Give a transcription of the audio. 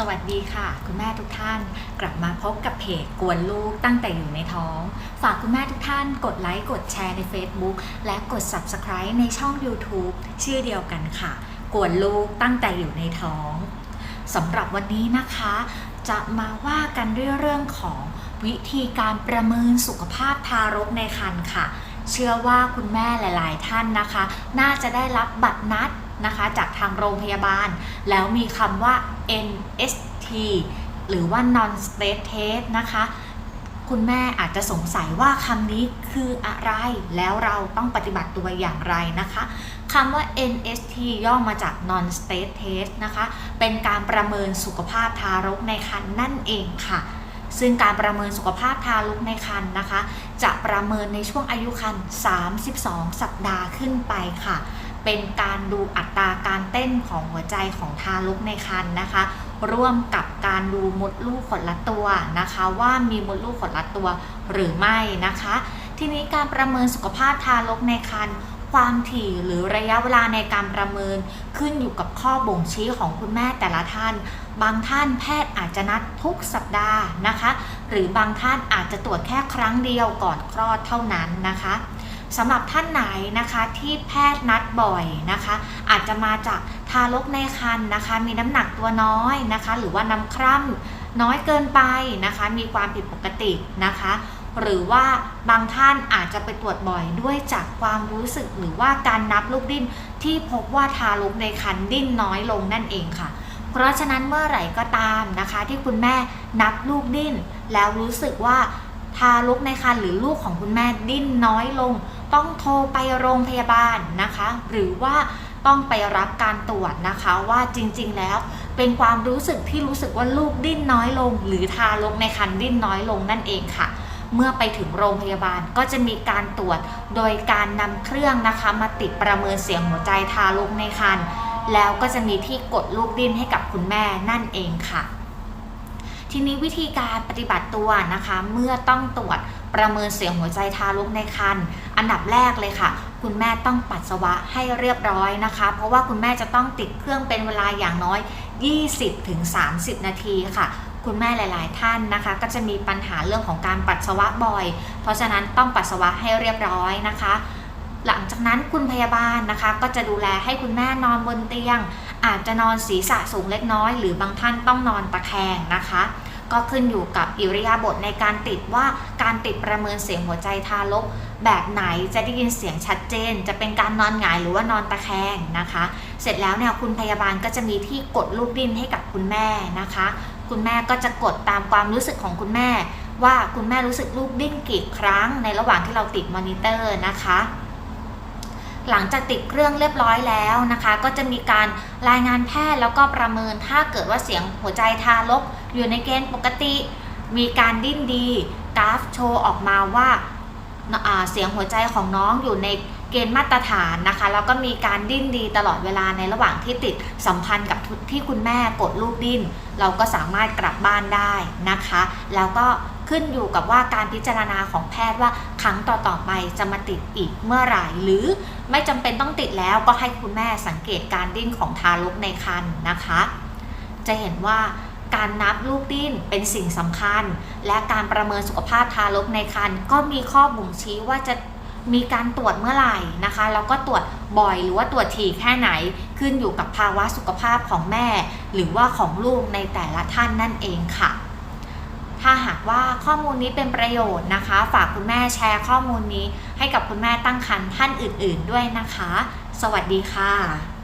สวัสดีค่ะ คุณแม่ทุกท่านกลับมาพบกับเพจกวนลูกตั้งแต่อยู่ในท้อง ฝากคุณแม่ทุกท่านกดไลค์กดแชร์ใน Facebook และกด Subscribe ในช่อง YouTube ชื่อเดียวกันค่ะ กวนลูกตั้งแต่อยู่ในท้องสำหรับวันนี้นะคะ จะมาว่ากันด้วยเรื่องของวิธีการประเมินสุขภาพทารกในครรภ์ค่ะ เชื่อว่าคุณแม่หลาย ๆ ท่านนะคะ น่าจะได้รับบัตรนัด นะคะจากทางโรงพยาบาล แล้วมีคำว่า NST หรือว่า non state test นะคะ คุณแม่อาจจะสงสัยว่าคำนี้คืออะไร แล้วเราต้องปฏิบัติตัวอย่างไรนะคะคำว่า NST ย่อมาจาก non state test นะคะ เป็นการประเมินสุขภาพทารกในครรภ์นั่นเองค่ะซึ่งการประเมินสุขภาพทารกในครรภ์นะคะ จะประเมินในช่วงอายุครรภ์32 สัปดาห์ขึ้นไปค่ะ เป็นการดูอัตราการเต้นของหัวใจของทารกในครรภ์นะคะ ร่วมกับการดูมดลูกขดละตัวนะคะ ว่ามีมดลูกขดละตัวหรือไม่นะคะ ทีนี้การประเมินสุขภาพทารกในครรภ์ความถี่หรือระยะเวลาในการประเมินขึ้นอยู่กับข้อบ่งชี้ของคุณแม่แต่ละท่าน บางท่านแพทย์อาจจะนัดทุกสัปดาห์นะคะ หรือบางท่านอาจจะตรวจแค่ครั้งเดียวก่อนคลอดเท่านั้นนะคะ สำหรับท่านไหนนะคะที่แพทย์นัดบ่อยนะคะ อาจจะมาจากทารกในครรภ์นะคะ มีน้ำหนักตัวน้อยนะคะ หรือว่าน้ำคร่ำน้อยเกินไปนะคะ มีความผิดปกตินะคะหรือว่าบางท่านอาจจะไปตรวจบ่อยด้วยจากความรู้สึกหรือว่าการนับลูกดิ้นที่พบว่าทารกในครรภ์ดิ้นน้อยลงนั่นเองค่ะ เพราะฉะนั้นเมื่อไหร่ก็ตามนะคะ ที่คุณแม่นับลูกดิ้น แล้วรู้สึกว่าทารกในครรภ์หรือลูกของคุณแม่ดิ้นน้อยลง ต้องโทรไปโรงพยาบาลนะคะ หรือว่าต้องไปรับการตรวจนะคะว่าจริงๆแล้วเป็นความรู้สึกที่รู้สึกว่าลูกดิ้นน้อยลง หรือทารกในครรภ์ดิ้นน้อยลงนั่นเองค่ะ เมื่อไปถึงโรงพยาบาลก็จะมีการตรวจโดยการนำเครื่องนะคะ มาติดประเมินเสียงหัวใจทารกในครรภ์แล้วก็จะมีที่กดลูกดิ้นให้กับคุณแม่นั่นเองค่ะ ทีนี้วิธีการปฏิบัติตัวนะคะ เมื่อต้องตรวจประเมินเสียงหัวใจทารกในครรภ์อันดับแรกเลยค่ะ คุณแม่ต้องปัสสาวะให้เรียบร้อยนะคะ เพราะว่าคุณแม่จะต้องติดเครื่องเป็นเวลาอย่างน้อย 20-30 นาทีค่ะคุณแม่หลาย ๆ ท่านนะคะ ก็จะมีปัญหาเรื่องของการปัสสาวะบ่อย เพราะฉะนั้นต้องปัสสาวะให้เรียบร้อยนะคะ หลังจากนั้นคุณพยาบาลนะคะ ก็จะดูแลให้คุณแม่นอนบนเตียง อาจจะนอนศีรษะสูงเล็กน้อย หรือบางท่านต้องนอนตะแคงนะคะ ก็ขึ้นอยู่กับอิริยาบถในการติดว่าการติดประเมินเสียงหัวใจทารกแบบไหนจะได้ยินเสียงชัดเจน จะเป็นการนอนหงายหรือว่านอนตะแคงนะคะ เสร็จแล้วเนี่ยคุณพยาบาลก็จะมีที่กดลูกดิ้นให้กับคุณแม่นะคะ คุณแม่ก็จะกดตามความรู้สึกของคุณแม่ ว่าคุณแม่รู้สึกลูกดิ้นกี่ครั้งในระหว่างที่เราติดมอนิเตอร์นะคะ หลังจากติดเครื่องเรียบร้อยแล้วนะคะ ก็จะมีการรายงานแพทย์แล้วก็ประเมินถ้าเกิดว่าเสียงหัวใจทารกอยู่ในเกณฑ์ปกติ มีการดิ้นดีกราฟโชว์ออกมาว่าาเสียงหัวใจของน้องอยู่ในเกณฑ์มาตรฐานนะคะ แล้วก็มีการดิ้นดีตลอดเวลาในระหว่างที่ติดสัมพันธ์กับที่คุณแม่กดลูกดิ้น เราก็สามารถกลับบ้านได้นะคะ แล้วก็ ขึ้นอยู่กับว่าการพิจารณาของแพทย์ว่าครั้งต่อๆไปจะมาติดอีกเมื่อไหร่ หรือไม่จำเป็นต้องติดแล้วก็ให้คุณแม่สังเกตการดิ้นของทารกในครรภ์นะคะ จะเห็นว่าการนับลูกดิ้นเป็นสิ่งสำคัญ และการประเมินสุขภาพทารกในครรภ์ก็มีข้อบ่งชี้ว่าจะมีการตรวจเมื่อไหร่นะคะแล้วก็ตรวจบ่อยหรือว่าตรวจถี่แค่ไหนขึ้นอยู่กับภาวะสุขภาพของแม่ หรือว่าของลูกในแต่ละท่านนั่นเองค่ะ ถ้าหากว่าข้อมูลนี้เป็นประโยชน์นะคะ ฝากคุณแม่แชร์ข้อมูลนี้ ให้กับคุณแม่ตั้งครรภ์ท่านอื่น ๆ ด้วยนะคะ สวัสดีค่ะ